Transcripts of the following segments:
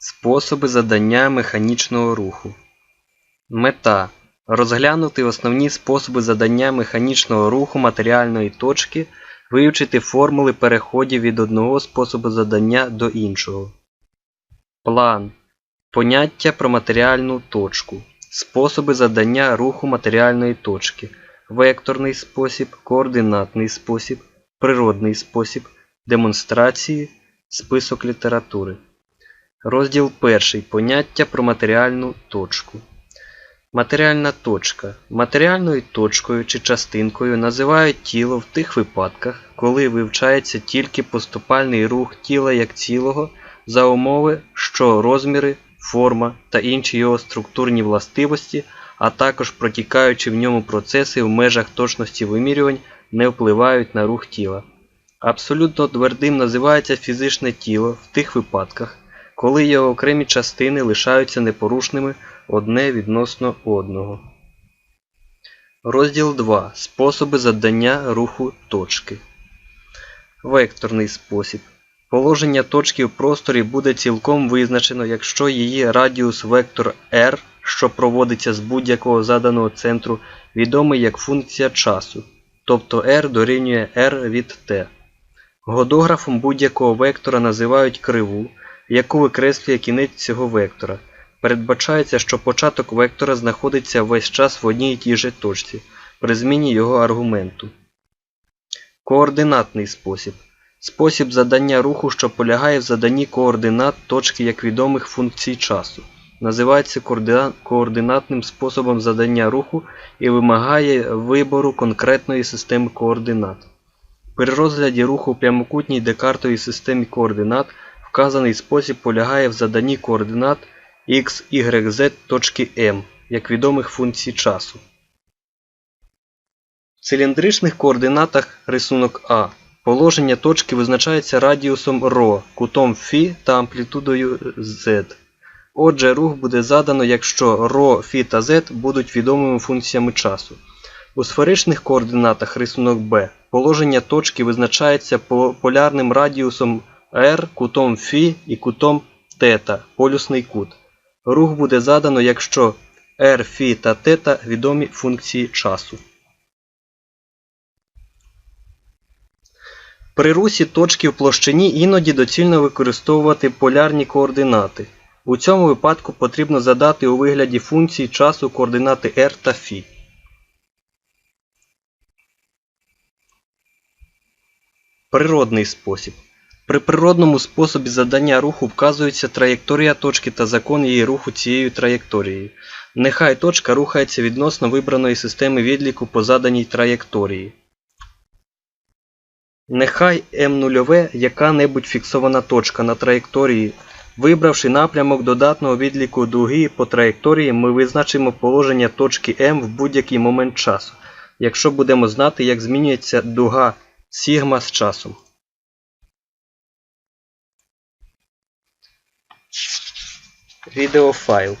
Способи задання механічного руху. Мета розглянути основні способи задання механічного руху матеріальної точки, вивчити формули переходів від одного способу задання до іншого. План поняття про матеріальну точку. Способи задання руху матеріальної точки. Векторний спосіб, координатний спосіб, природний спосіб, демонстрації, список літератури. Розділ 1. Поняття про матеріальну точку. Матеріальна точка. Матеріальною точкою чи частинкою називають тіло в тих випадках, коли вивчається тільки поступальний рух тіла як цілого за умови, що розміри, форма та інші його структурні властивості, а також протікаючі в ньому процеси в межах точності вимірювань не впливають на рух тіла. Абсолютно твердим називається фізичне тіло в тих випадках, коли його окремі частини лишаються непорушними одне відносно одного. Розділ 2. Способи задання руху точки. Векторний спосіб. Положення точки в просторі буде цілком визначено, якщо її радіус вектор r, що проводиться з будь-якого заданого центру, відомий як функція часу, тобто r дорівнює r від t. Годографом будь-якого вектора називають криву, яку викреслює кінець цього вектора. Передбачається, що початок вектора знаходиться весь час в одній і тій же точці при зміні його аргументу. Координатний спосіб. Спосіб задання руху, що полягає в заданні координат точки як відомих функцій часу. Називається координа- координатним способом задання руху і вимагає вибору конкретної системи координат. При розгляді руху прямокутній декартовій системі координат вказаний спосіб полягає в заданні координат x, y, z точки m як відомих функцій часу. В циліндричних координатах рисунок А положення точки визначається радіусом ρ, кутом φ та амплітудою z. Отже, рух буде задано, якщо ρ, φ та z будуть відомими функціями часу. У сферичних координатах рисунок Б положення точки визначається по- полярним радіусом R кутом φ і кутом θ. полюсний кут. Рух буде задано, якщо R, φ та θ відомі функції часу. При русі точки в площині іноді доцільно використовувати полярні координати. У цьому випадку потрібно задати у вигляді функції часу координати R та Φ. Природний спосіб. При природному способі задання руху вказується траєкторія точки та закон її руху цією траєкторією. Нехай точка рухається відносно вибраної системи відліку по заданій траєкторії. Нехай М0 яка-небудь фіксована точка на траєкторії. Вибравши напрямок додатного відліку дуги по траєкторії, ми визначимо положення точки М в будь-який момент часу, якщо будемо знати, як змінюється дуга сігма з часом. Відеофайл.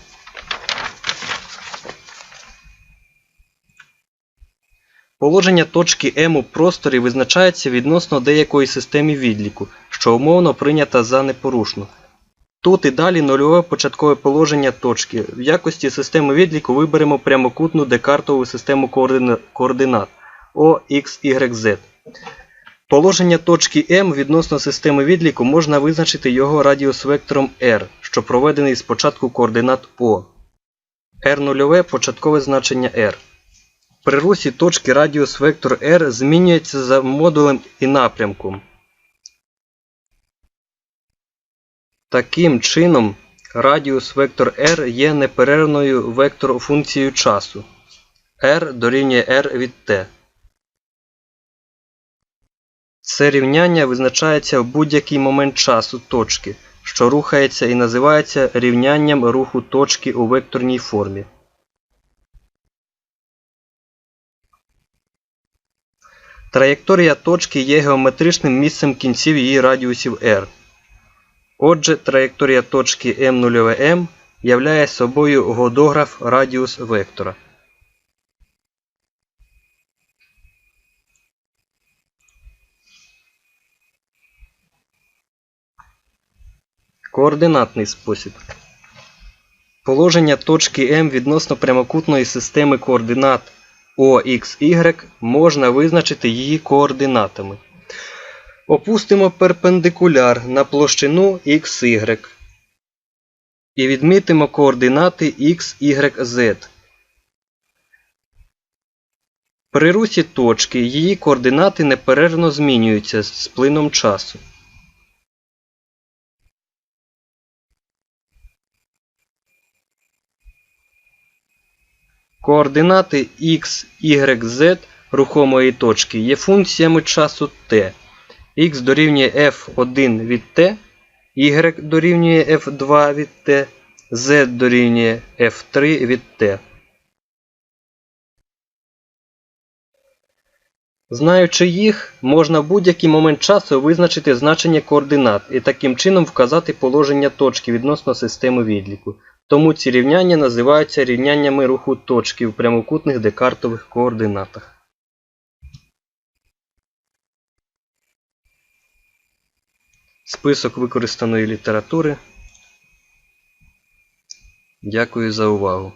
Положення точки М у просторі визначається відносно деякої системи відліку, що умовно прийнята за непорушну. Тут і далі нульове початкове положення точки. В якості системи відліку виберемо прямокутну декартову систему координат O, X, Y, Z. Положення точки М відносно системи відліку можна визначити його радіус вектором R, що проведений з початку координат O. R0 початкове значення R. При русі точки радіус вектор R змінюється за модулем і напрямком. Таким чином, радіус вектор R є неперервною вектор функцією часу. R дорівнює R від t. Це рівняння визначається в будь-який момент часу точки, що рухається і називається рівнянням руху точки у векторній формі. Траєкторія точки є геометричним місцем кінців її радіусів r. Отже, траєкторія точки m0m являє собою годограф радіус вектора. Координатний спосіб. Положення точки М відносно прямокутної системи координат OXY можна визначити її координатами. Опустимо перпендикуляр на площину XY і відмітимо координати X, Y, Z. При русі точки її координати неперервно змінюються з плином часу. Координати x, y, z рухомої точки є функціями часу t. x дорівнює f1 від t, y дорівнює f2 від t, z дорівнює f3 від t. Знаючи їх, можна в будь-який момент часу визначити значення координат і таким чином вказати положення точки відносно системи відліку. Тому ці рівняння називаються рівняннями руху точки в прямокутних декартових координатах. Список використаної літератури. Дякую за увагу.